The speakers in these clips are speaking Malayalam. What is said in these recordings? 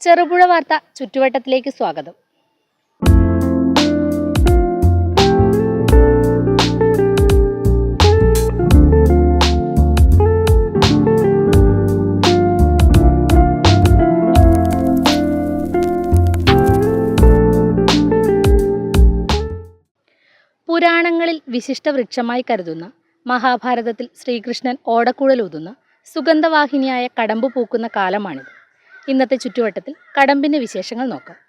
ചെറുപുഴ വാർത്ത ചുറ്റുവട്ടത്തിലേക്ക് സ്വാഗതം. പുരാണങ്ങളിൽ വിശിഷ്ട വൃക്ഷമായി കരുതുന്ന മഹാഭാരതത്തിൽ ശ്രീകൃഷ്ണൻ ഓടക്കുഴലൂതുന്ന സുഗന്ധവാഹിനിയായ കടമ്പ് പൂക്കുന്ന കാലമാണിത്. ഇന്നത്തെ ചുറ്റുവട്ടത്തിൽ കടമ്പിന്റെ വിശേഷങ്ങൾ നോക്കാം.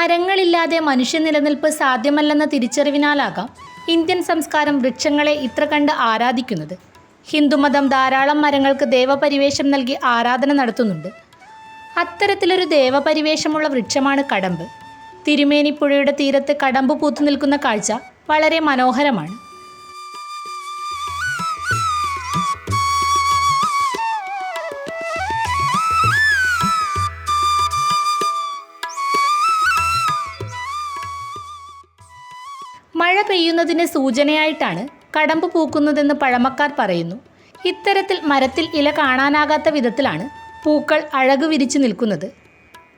മരങ്ങളില്ലാതെ മനുഷ്യ നിലനിൽപ്പ് സാധ്യമല്ലെന്ന തിരിച്ചറിവിനാലാകാം ഇന്ത്യൻ സംസ്കാരം വൃക്ഷങ്ങളെ ഇത്ര കണ്ട് ആരാധിക്കുന്നത്. ഹിന്ദുമതം ധാരാളം മരങ്ങൾക്ക് ദേവപരിവേഷം നൽകി ആരാധന നടത്തുന്നുണ്ട്. അത്തരത്തിലൊരു ദേവപരിവേഷമുള്ള വൃക്ഷമാണ് കടമ്പ്. തിരുമേനിപ്പുഴയുടെ തീരത്ത് കടമ്പ് പൂത്തു നിൽക്കുന്ന കാഴ്ച വളരെ മനോഹരമാണ്. മഴ പെയ്യുന്നതിന് സൂചനയായിട്ടാണ് കടമ്പ് പൂക്കുന്നതെന്ന് പഴമക്കാർ പറയുന്നു. ഇത്തരത്തിൽ മരത്തിൽ ഇല കാണാനാകാത്ത വിധത്തിലാണ് പൂക്കൾ അഴകു വിരിച്ചു നിൽക്കുന്നത്.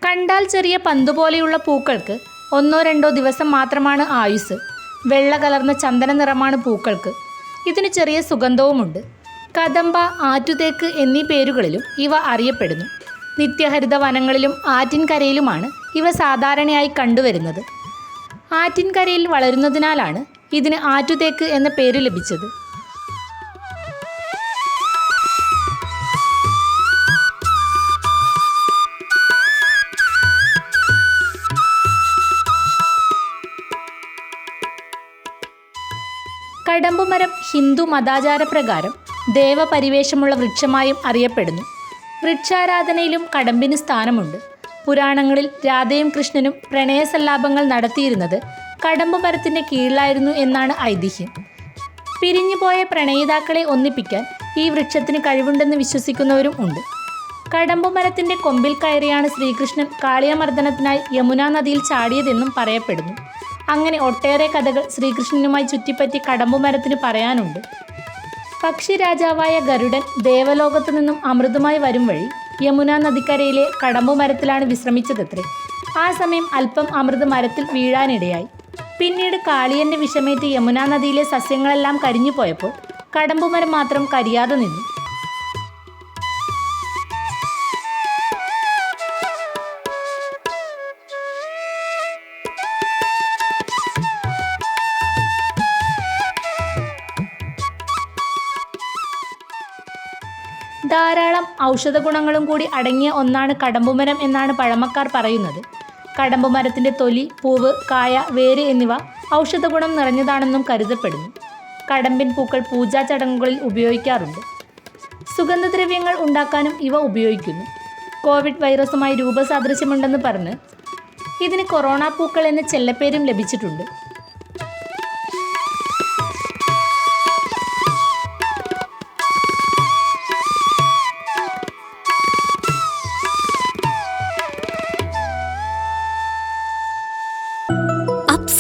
കണ്ടാൽ ചെറിയ പന്തുപോലെയുള്ള പൂക്കൾക്ക് ഒന്നോ രണ്ടോ ദിവസം മാത്രമാണ് ആയുസ് വെള്ള കലർന്ന ചന്ദന നിറമാണ് പൂക്കൾക്ക്. ഇതിന് ചെറിയ സുഗന്ധവുമുണ്ട്. കദംബ ആറ്റുതേക്ക് എന്നീ പേരുകളിലും ഇവ അറിയപ്പെടുന്നു. നിത്യഹരിത വനങ്ങളിലും ആറ്റിൻകരയിലുമാണ് ഇവ സാധാരണയായി കണ്ടുവരുന്നത്. ആറ്റിൻകരയിൽ വളരുന്നതിനാലാണ് ഇതിന് ആറ്റുതേക്ക് എന്ന പേര് ലഭിച്ചത്. കടമ്പുമരം ഹിന്ദു മതാചാരപ്രകാരം ദേവപരിവേഷമുള്ള വൃക്ഷമായും അറിയപ്പെടുന്നു. വൃക്ഷാരാധനയിലും കടമ്പിന് സ്ഥാനമുണ്ട്. പുരാണങ്ങളിൽ രാധയും കൃഷ്ണനും പ്രണയസല്ലാപങ്ങൾ നടത്തിയിരുന്നത് കടമ്പ് മരത്തിന്റെ കീഴിലായിരുന്നു എന്നാണ് ഐതിഹ്യം. പിരിഞ്ഞുപോയ പ്രണയിതാക്കളെ ഒന്നിപ്പിക്കാൻ ഈ വൃക്ഷത്തിന് കഴിവുണ്ടെന്ന് വിശ്വസിക്കുന്നവരും ഉണ്ട്. കടമ്പ് മരത്തിന്റെ കൊമ്പിൽ കയറിയാണ് ശ്രീകൃഷ്ണൻ കാളിയമർദ്ദനത്തിനായി യമുനാ നദിയിൽ ചാടിയതെന്നും പറയപ്പെടുന്നു. അങ്ങനെ ഒട്ടേറെ കഥകൾ ശ്രീകൃഷ്ണനുമായി ചുറ്റിപ്പറ്റി കടമ്പ് മരത്തിന് പറയാനുണ്ട്. പക്ഷി രാജാവായ ഗരുഡൻ ദേവലോകത്തു നിന്നും അമൃതമായി വരും വഴി യമുന നദിക്കരയിലെ കടമ്പു മരത്തിലാണ് വിശ്രമിച്ചതത്രേ. ആ സമയം അല്പം അമൃത് മരത്തിൽ വീഴാനിടയായി. പിന്നീട് കാളിയന്റെ വിഷമേറ്റ് യമുന നദിയിലെ സസ്യങ്ങളെല്ലാം കരിഞ്ഞു പോയപ്പോൾ കടമ്പുമരം മാത്രം കരിയാതെ നിന്നു. ധാരാളം ഔഷധ ഗുണങ്ങളും കൂടി അടങ്ങിയ ഒന്നാണ് കടമ്പുമരം എന്നാണ് പഴമക്കാർ പറയുന്നത്. കടമ്പുമരത്തിന്റെ തൊലി പൂവ് കായ വേര് എന്നിവ ഔഷധ ഗുണം നിറഞ്ഞതാണെന്നും കരുതപ്പെടുന്നു. കടമ്പിൻ പൂക്കൾ പൂജാ ചടങ്ങുകളിൽ ഉപയോഗിക്കാറുണ്ട്. സുഗന്ധദ്രവ്യങ്ങൾ ഉണ്ടാക്കാനും ഇവ ഉപയോഗിക്കുന്നു. കോവിഡ് വൈറസുമായി രൂപസാദൃശ്യമുണ്ടെന്ന് പറഞ്ഞ് ഇതിന് കൊറോണ പൂക്കൾ എന്ന ചെല്ലപ്പേരും ലഭിച്ചിട്ടുണ്ട്.